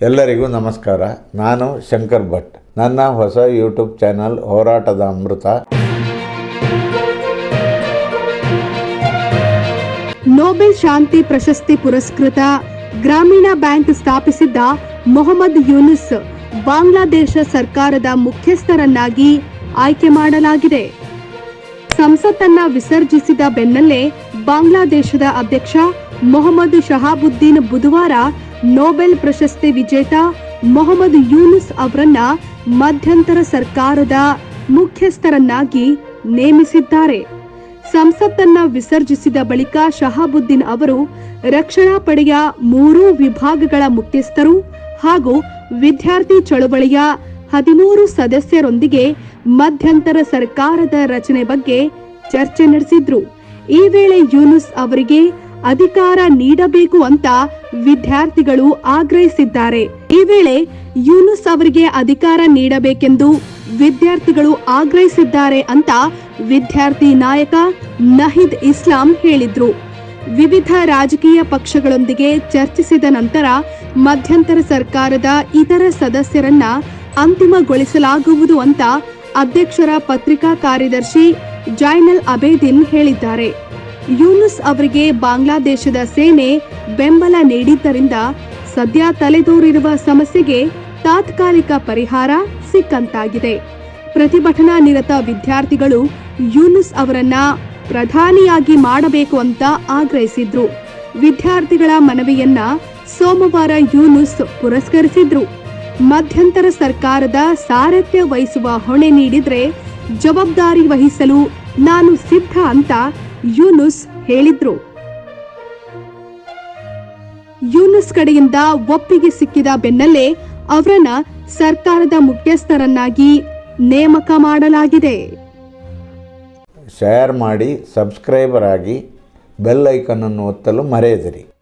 ಎಲ್ಲರಿಗೂ ನಮಸ್ಕಾರ. ನಾನು ಶಂಕರ್ ಭಟ್. ನನ್ನ ಹೊಸ ಯೂಟ್ಯೂಬ್ ಚಾನಲ್ ಹೋರಾಟದ ಅಮೃತ. ನೊಬೆಲ್ ಶಾಂತಿ ಪ್ರಶಸ್ತಿ ಪುರಸ್ಕೃತ ಗ್ರಾಮೀಣ ಬ್ಯಾಂಕ್ ಸ್ಥಾಪಿಸಿದ್ದ ಮೊಹಮ್ಮದ್ ಯೂನುಸ್ ಬಾಂಗ್ಲಾದೇಶ ಸರ್ಕಾರದ ಮುಖ್ಯಸ್ಥರನ್ನಾಗಿ ಆಯ್ಕೆ ಮಾಡಲಾಗಿದೆ. ಸಂಸತ್ತನ್ನ ವಿಸರ್ಜಿಸಿದ ಬೆನ್ನಲ್ಲೇ ಬಾಂಗ್ಲಾದೇಶದ ಅಧ್ಯಕ್ಷ ಮೊಹಮ್ಮದ್ ಶಹಾಬುದ್ದೀನ್ ಬುಧವಾರ ನೊಬೆಲ್ ಪ್ರಶಸ್ತಿ ವಿಜೇತ ಮೊಹಮ್ಮದ್ ಯೂನುಸ್ ಅವರನ್ನ ಮಧ್ಯಂತರ ಸರ್ಕಾರದ ಮುಖ್ಯಸ್ಥರನ್ನಾಗಿ ನೇಮಿಸಿದ್ದಾರೆ. ಸಂಸತ್ತನ್ನ ವಿಸರ್ಜಿಸಿದ ಬಳಿಕ ಶಹಾಬುದ್ದೀನ್ ಅವರು ರಕ್ಷಣಾ ಪಡೆಯ ಮೂರೂ ವಿಭಾಗಗಳ ಮುಖ್ಯಸ್ಥರು ಹಾಗೂ ವಿದ್ಯಾರ್ಥಿ ಚಳವಳಿಯ ಹದಿಮೂರು ಸದಸ್ಯರೊಂದಿಗೆ ಮಧ್ಯಂತರ ಸರ್ಕಾರದ ರಚನೆ ಬಗ್ಗೆ ಚರ್ಚೆ ನಡೆಸಿದ್ರು. ಈ ವೇಳೆ ಯೂನುಸ್ ಅವರಿಗೆ ಅಧಿಕಾರ ನೀಡಬೇಕು ಅಂತ ವಿದ್ಯಾರ್ಥಿಗಳು ಆಗ್ರಹಿಸಿದ್ದಾರೆ. ಈ ವೇಳೆ ಯೂನುಸ್ ಅವರಿಗೆ ಅಧಿಕಾರ ನೀಡಬೇಕೆಂದು ವಿದ್ಯಾರ್ಥಿಗಳು ಆಗ್ರಹಿಸಿದ್ದಾರೆ ಅಂತ ವಿದ್ಯಾರ್ಥಿ ನಾಯಕ ನಹಿದ್ ಇಸ್ಲಾಂ ಹೇಳಿದ್ರು. ವಿವಿಧ ರಾಜಕೀಯ ಪಕ್ಷಗಳೊಂದಿಗೆ ಚರ್ಚಿಸಿದ ನಂತರ ಮಧ್ಯಂತರ ಸರ್ಕಾರದ ಇತರ ಸದಸ್ಯರನ್ನ ಅಂತಿಮಗೊಳಿಸಲಾಗುವುದು ಅಂತ ಅಧ್ಯಕ್ಷರ ಪತ್ರಿಕಾ ಕಾರ್ಯದರ್ಶಿ ಜೈನಲ್ ಅಬೇದಿನ್ ಹೇಳಿದ್ದಾರೆ. ಯೂನುಸ್ ಅವರಿಗೆ ಬಾಂಗ್ಲಾದೇಶದ ಸೇನೆ ಬೆಂಬಲ ನೀಡಿದ್ದರಿಂದ ಸದ್ಯ ತಲೆದೋರಿರುವ ಸಮಸ್ಯೆಗೆ ತಾತ್ಕಾಲಿಕ ಪರಿಹಾರ ಸಿಕ್ಕಂತಾಗಿದೆ. ಪ್ರತಿಭಟನಾ ನಿರತ ವಿದ್ಯಾರ್ಥಿಗಳು ಯೂನುಸ್ ಅವರನ್ನ ಪ್ರಧಾನಿಯಾಗಿ ಮಾಡಬೇಕು ಅಂತ ಆಗ್ರಹಿಸಿದ್ರು. ವಿದ್ಯಾರ್ಥಿಗಳ ಮನವಿಯನ್ನ ಸೋಮವಾರ ಯೂನುಸ್ ಪುರಸ್ಕರಿಸಿದ್ರು. ಮಧ್ಯಂತರ ಸರ್ಕಾರದ ಸಾರಥ್ಯ ವಹಿಸುವ ಹೊಣೆ ನೀಡಿದ್ರೆ ಜವಾಬ್ದಾರಿ ವಹಿಸಲು ನಾನು ಸಿದ್ಧ ಅಂತ ಯೂನುಸ್ ಹೇಳಿದ್ರು. ಯೂನುಸ್ ಕಡೆಯಿಂದ ಒಪ್ಪಿಗೆ ಸಿಕ್ಕಿದ ಬೆನ್ನಲ್ಲೇ ಅವರನ್ನ ಸರ್ಕಾರದ ಮುಖ್ಯಸ್ಥರನ್ನಾಗಿ ನೇಮಕ ಮಾಡಲಾಗಿದೆ. ಶೇರ್ ಮಾಡಿ ಸಬ್ಸ್ಕ್ರೈಬರ್ ಆಗಿ ಬೆಲ್ ಐಕನನ್ನು ಒತ್ತಲು ಮರೆಯದಿರಿ.